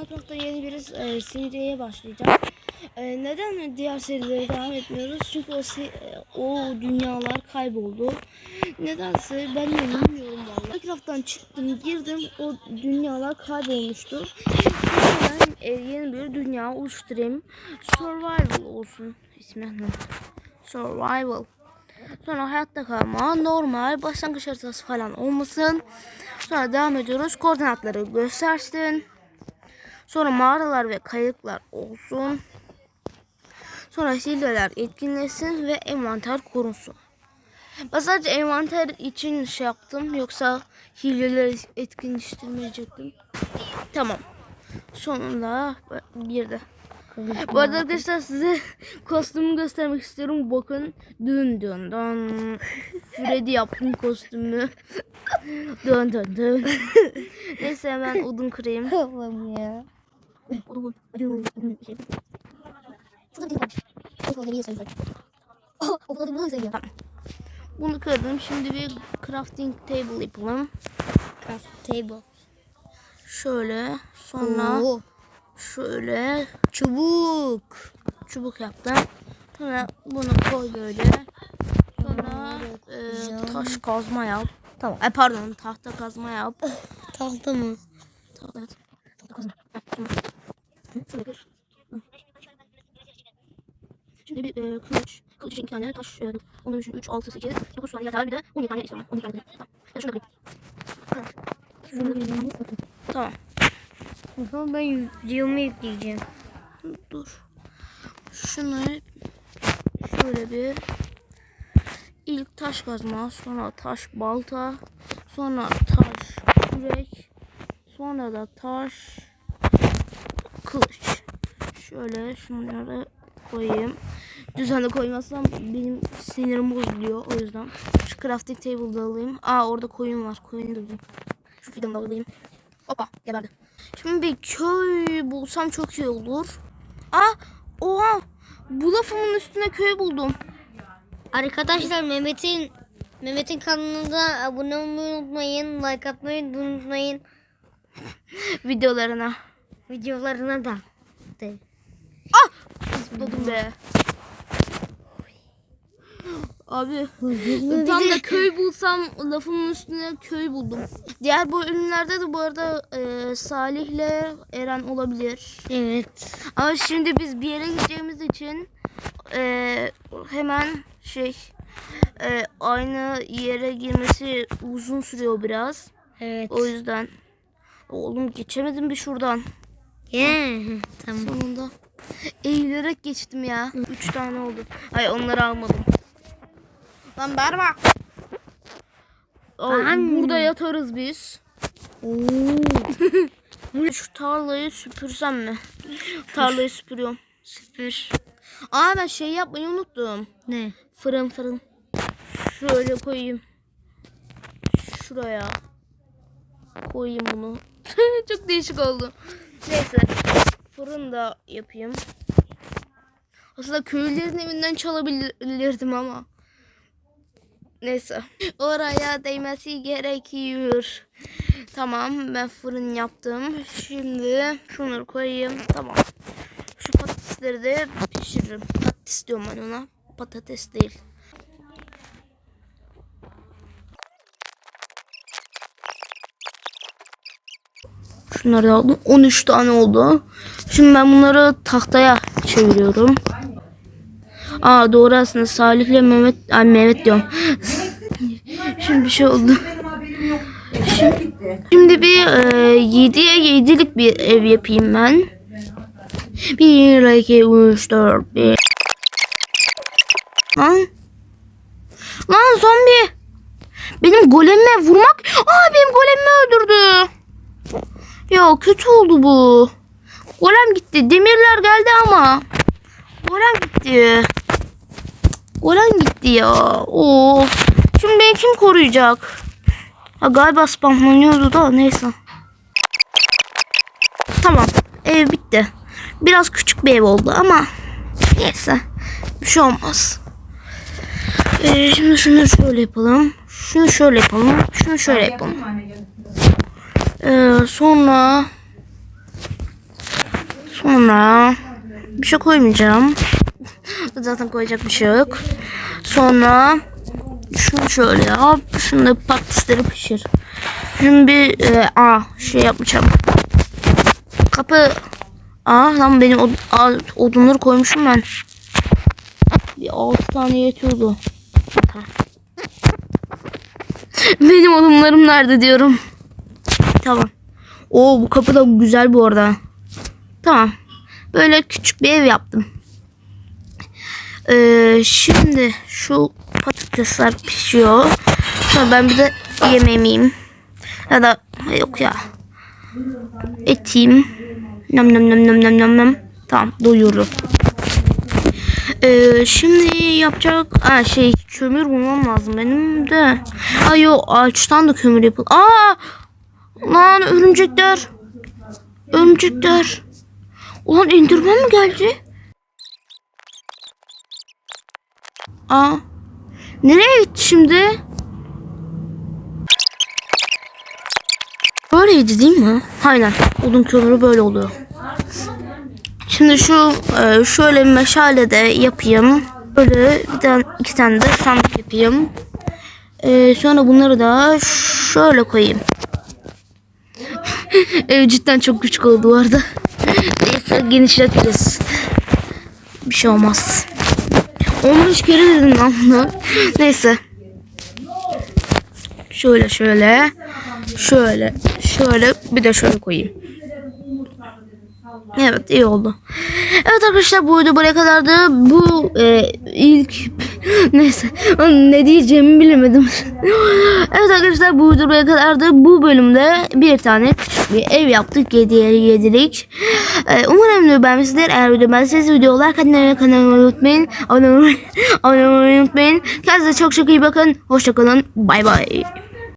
Minecraft'ta yeni bir e, seriye başlayacağım. E, neden diğer serilere devam etmiyoruz? Çünkü o se- e, o dünyalar kayboldu. Nedense ben de bilmiyorum vallahi. Minecraft'tan çıktım, girdim. O dünyalar kaybolmuştu. Ben e, yeni bir dünya oluşturayım. Survival olsun ismi. Survival. Sonra hayatta kalma, normal, başlangıç haritası falan olmasın. Sonra devam ediyoruz. Koordinatları göstersin. Sonra mağaralar ve kayıklar olsun. Sonra hileler etkinleşsin ve envanter korunsun. Ben sadece envanter için şey yaptım. Yoksa hileleri etkinleştirmeyecektim. Tamam. Sonunda bir de. Bu arada arkadaşlar size kostümü göstermek istiyorum. Bakın dün dün dün. Freddy yaptım kostümü. dön dön dön. Neyse hemen odun kırayım. Allah'ım ya. Odun, odun, odun, şey. Bunu kırdım. Şimdi bir crafting table yapalım. Craft table. Şöyle. Sonra Oo. şöyle Çubuk. çubuk yaptım. Sonra bunu koy böyle. Sonra e, taş kazma yap. Tamam. Ay pardon tahta kazma yap. Tahta mı? Tahta, evet. tahta kazma. Heh, tamam. Hı. Şimdi bir e, kılıç. Kılıç için iki tane taş. E, onun için 3, 6, 8, 9 tane yeter. Bir de 12 tane istiyorum. 12 tane. Tamam. Ben şunu da kırayım. Tamam. O zaman ben videomu yükleyeceğim. Dur. Şunu şöyle bir ilk taş kazma, sonra taş balta, sonra taş kürek, sonra da taş kılıç. Şöyle şunları koyayım. Düzenli koymazsam benim sinirim bozuluyor o yüzden. Şu crafting table'da alayım. Aa orada koyun var. Koyunu da. Şu fidanı da alayım. Hoppa geberdi. Şimdi bir köy bulsam çok iyi olur. Aa oha bu lafımın üstüne köy buldum. Arkadaşlar Mehmet'in Mehmet'in kanalına abone olmayı unutmayın. Like atmayı unutmayın. Videolarına. Videolarına da. De. Zıpladım be. Abi tam da köy bulsam lafımın üstüne köy buldum. Diğer bölümlerde de bu arada e, Salih'le Eren olabilir. Evet. Ama şimdi biz bir yere gideceğimiz için e, hemen şey e, aynı yere girmesi uzun sürüyor biraz. Evet. O yüzden oğlum geçemedim bir şuradan. Yeah. Tamam. Sonunda eğilerek geçtim ya. Üç tane oldu. Ay onları almadım. Lan berma. Ay, Ben- burada yatarız biz. Oo. Şu tarlayı süpürsem mi? Tarlayı süpürüyorum. Süper. Aa ben şey yapmayı unuttum. Ne? Fırın fırın. Şöyle koyayım. Şuraya. Koyayım bunu. Çok değişik oldu. Neyse. Fırın da yapayım. Aslında köylülerin evinden çalabilirdim ama. Neyse. Oraya değmesi gerekiyor. Tamam ben fırın yaptım. Şimdi şunları koyayım. Tamam. Şu patatesleri de pişiririm. Patates diyorum ben ona. Patates değil. Şunları da aldım. 13 tane oldu. Şimdi ben bunları tahtaya çeviriyorum. Aa doğru aslında Salih'le Mehmet, ay Mehmet diyorum. Şimdi bir şey oldu. Şimdi, şimdi bir e, 7'ye 7'lik bir ev yapayım ben. 1, 2, 3, 4, 5. Lan. Lan zombi. Benim golemime vurmak. Aa benim golemimi öldürdü. Ya kötü oldu bu. Golem gitti. Demirler geldi ama. Golem gitti. Golem gitti ya. Oo. Şimdi beni kim koruyacak? Ha, galiba spamlanıyordu da neyse. Tamam. Ev bitti. Biraz küçük bir ev oldu ama neyse. Bir şey olmaz. Ee, şimdi şunu şöyle yapalım. Şunu şöyle yapalım. Şunu şöyle yapalım. Ee, sonra Sonra bir şey koymayacağım. Zaten koyacak bir şey yok. Sonra şunu şöyle yap. Şunu da patatesleri pişir. Şimdi bir e, aa, şey yapmayacağım. Kapı Aa lan benim od- aa, odunları koymuşum ben. Bir altı tane yetiyordu. Benim odunlarım nerede diyorum. Tamam. Oo bu kapı da güzel bu arada. Tamam. Böyle küçük bir ev yaptım. Ee, şimdi şu patatesler pişiyor. Sonra ben bir de yemeğimi yiyeyim. Ya da yok ya. Et yiyeyim. Nam nam nam nam nam nam nam. Tamam doyuyorum. Ee, şimdi yapacak ha, şey kömür bulmam lazım benim de. Ay yo ağaçtan da kömür yapıl. Aa! Lan örümcekler. Örümcekler. Ulan Enderman mi geldi? Aa. Nereye gitti şimdi? Böyleydi değil mi? Aynen. Odun kömürü böyle oluyor. Şimdi şu e, şöyle meşale de yapayım. Böyle bir tane iki tane de sandık yapayım. E, sonra bunları da şöyle koyayım. Ev cidden çok küçük oldu bu arada. Neyse genişletiriz. Bir şey olmaz. 15 kere dedim lan bunu. Neyse. Şöyle şöyle. Şöyle. Şöyle. Bir de şöyle koyayım. Evet iyi oldu. Evet arkadaşlar bu video buraya kadardı. Bu e, ilk neyse ne diyeceğimi bilemedim. evet arkadaşlar bu video buraya kadardı. Bu bölümde bir tane küçük bir ev yaptık. Yediye yedilik. E, umarım video beğenmişsinizdir. Eğer video beğendiyseniz video like kanalıma kanalıma unutmayın. Abone olmayı unutmayın. Kendinize çok çok iyi bakın. Hoşçakalın. Bay bay.